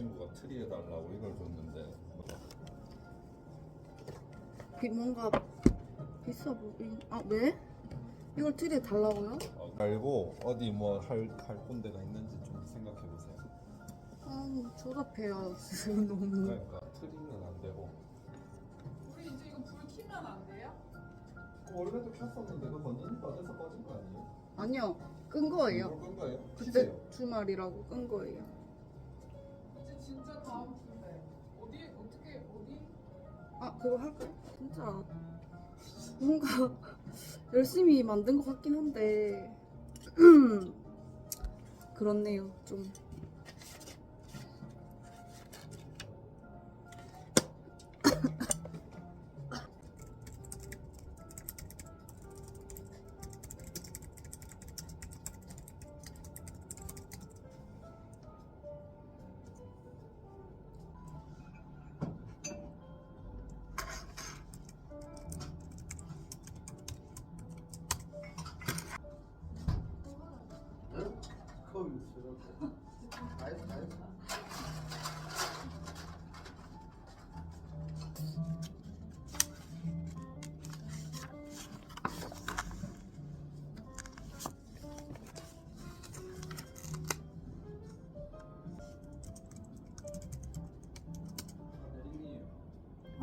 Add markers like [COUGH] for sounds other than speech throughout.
친구가 트리 해달라고 이걸 줬는데 비- 뭔가 비싸 보이긴. 아 왜? 이걸 트리에 달라고요? 어, 말고 어디 뭐할할 군데가 있는지 좀 생각해 보세요. 아 조잡해요 지금 [LAUGHS] 너무. 그러니까 트리는 안 되고 우리 이제 이거 불 켜면 안 돼요? 원래도 켰었는데 그거 건전지 빠져서 꺼진 거 아니에요? 아니요 끈 거예요. 이걸 끈 거예요? 그때. 주말이라고 끈 거예요. 진짜 다음 주인데 어디 어떻게 어디? 아 그거 할까요? 진짜 뭔가 [LAUGHS] 열심히 만든 것 같긴 한데 [CLEARS THROAT] 그렇네요 좀.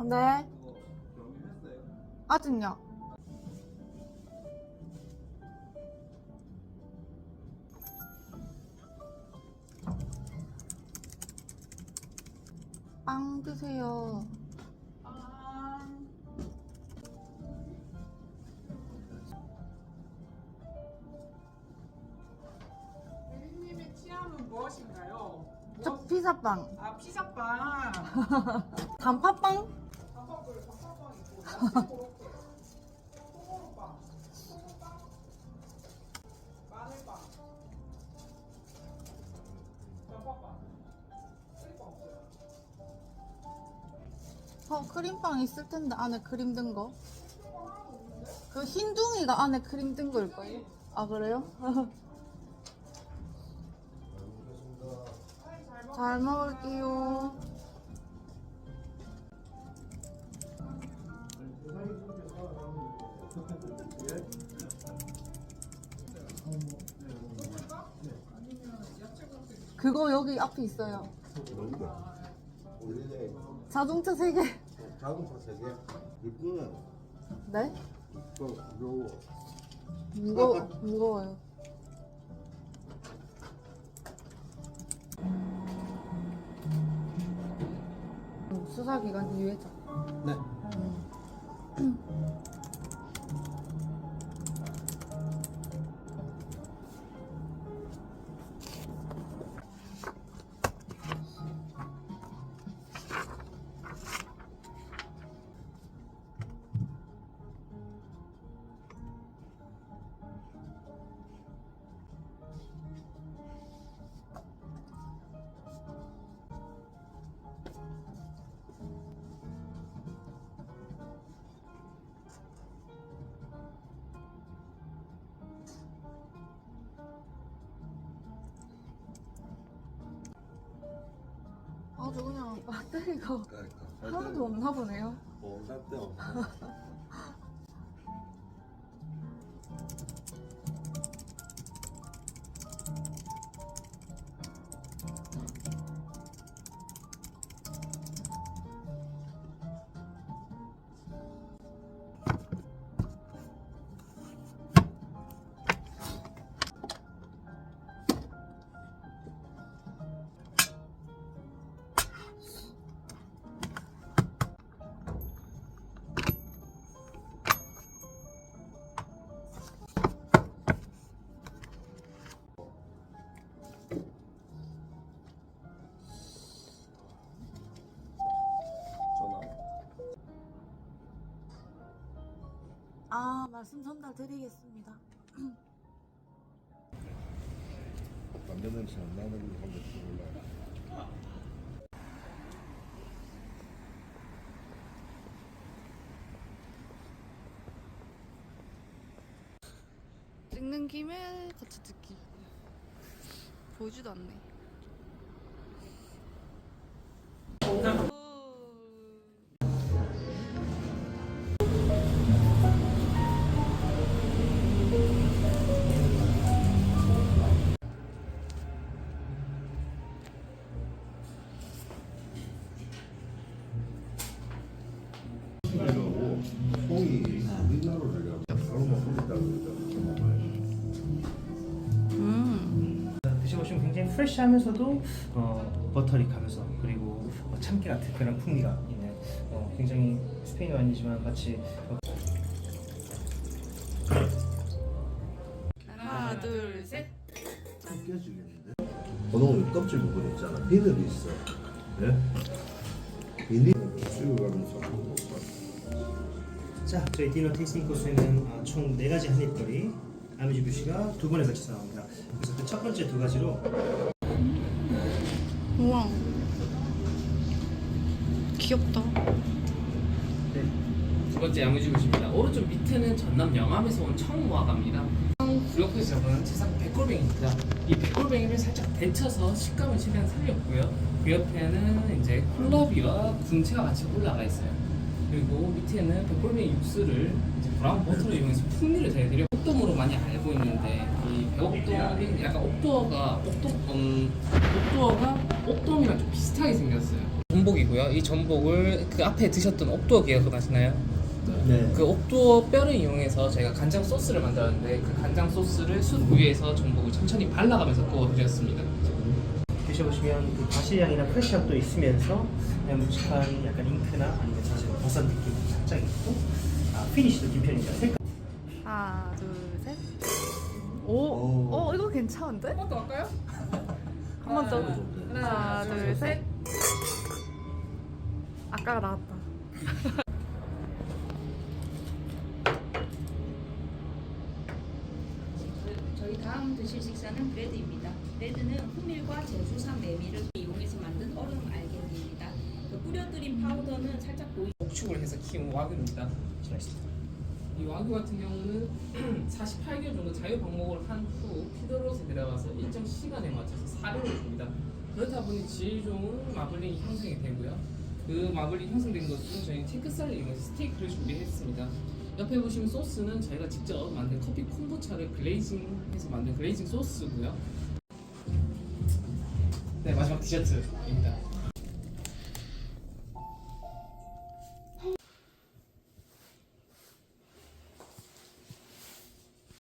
네. 아직요. 빵 드세요. 아 유리님의 취향은 무엇인가요? 저 무엇- 피자빵. 아 피자빵. [LAUGHS] 단팥빵? 단팥을 단팥빵 있고 어, 크림빵 있을 텐데 안에 크림 든 거. 그 흰둥이가 안에 크림 든 걸걸요? 아 그래요? [LAUGHS] 잘 먹을게요. 그거 여기 앞에 있어요. 원래 자동차 세 개. 자동차 세개 일꾼은 네? 또 무거워. 무거 무거워요. 음, 수사 기간 유예죠. 네. 아주 그냥 배터리가 그러니까 하나도 없나 보네요. 뭐살때 없어. [LAUGHS] 아 말씀 전달 드리겠습니다. 담배 냄새 안 나는 거 한번 몰라. 찍는 김에 같이 듣기. 보여주도 않네. 프레시하면서도 어, 버터릭하면서 그리고 어, 참깨 같은 그런 풍미가 있는 어, 굉장히 스페인 와인이지만 마치 어, 하나 둘 셋. 벗겨지겠는데? 고동이 껍질 부분 있잖아. 비늘이 있어. 예? 비닐을 씹어가면서 먹어. 자 저희 디너 테이스팅 코스에는 어, 총네 가지 한입거리 아미주부시가 두 번에 걸쳐서 나옵니다. 그래서 그 첫 번째 두 가지로 우와. 귀엽다. 두 번째 야무지구십니다. 오른쪽 밑에는 전남 영암에서 온 청무화과입니다. 구역에서 잡은 제상 백골뱅이입니다. 이 백골뱅이를 살짝 데쳐서 식감을 최대한 살렸고요. 그 옆에는 이제 콜라비와 군채가 같이 올라가 있어요. 그리고 밑에는 백골뱅이 육수를 이제 브라운 버터를 이용해서 풍미를 더해드려 옥돔으로 많이 알고 있는데 이 백옥돔이 약간 옥도어가 옥돔 음, 옥도어가 옥돔이랑 좀 비슷하게 생겼어요. 전복이고요. 이 전복을 그 앞에 드셨던 옥도어 기억나시나요? 네. 그 옥도어 뼈를 이용해서 저희가 간장 소스를 만들었는데 그 간장 소스를 숯 위에서 전복을 천천히 발라가면서 구워드렸습니다. 드셔보시면 그 바실향이나 프레시향도 있으면서 그냥 묵직한 약간 잉크나 아니면 사실 버섯 느낌이 살짝 있고 아, 피니쉬도. 색깔 셋. 오. 어 이거 괜찮은데? [LAUGHS] 한 번 더 할까요? 한 번 더. 하나, 하나 둘 셋. 아까가 나왔다. [LAUGHS] 저희 다음 드실 식사는 브레드입니다. 브레드는 호밀과 제수산 메밀을 이용해서 만든 얼음 알갱이입니다. 그 뿌려드린 파우더는 살짝 보이. 목축을 해서 키운 와규입니다. 이 와규 같은 경우는 [CLEARS THROAT] 48개월 정도 자유 방목을 한 후 피드롯에 들어가서 일정 시간에 맞춰서 사료를 줍니다. 그렇다 보니 질 좋은 마블링이 형성이 되고요. 그 마블링 형성된 것은 저희 테크살을 이용해서 스테이크를 준비했습니다. 옆에 보시면 소스는 저희가 직접 만든 커피 콤보차를 글레이징해서 만든 글레이징 소스고요. 디저트입니다.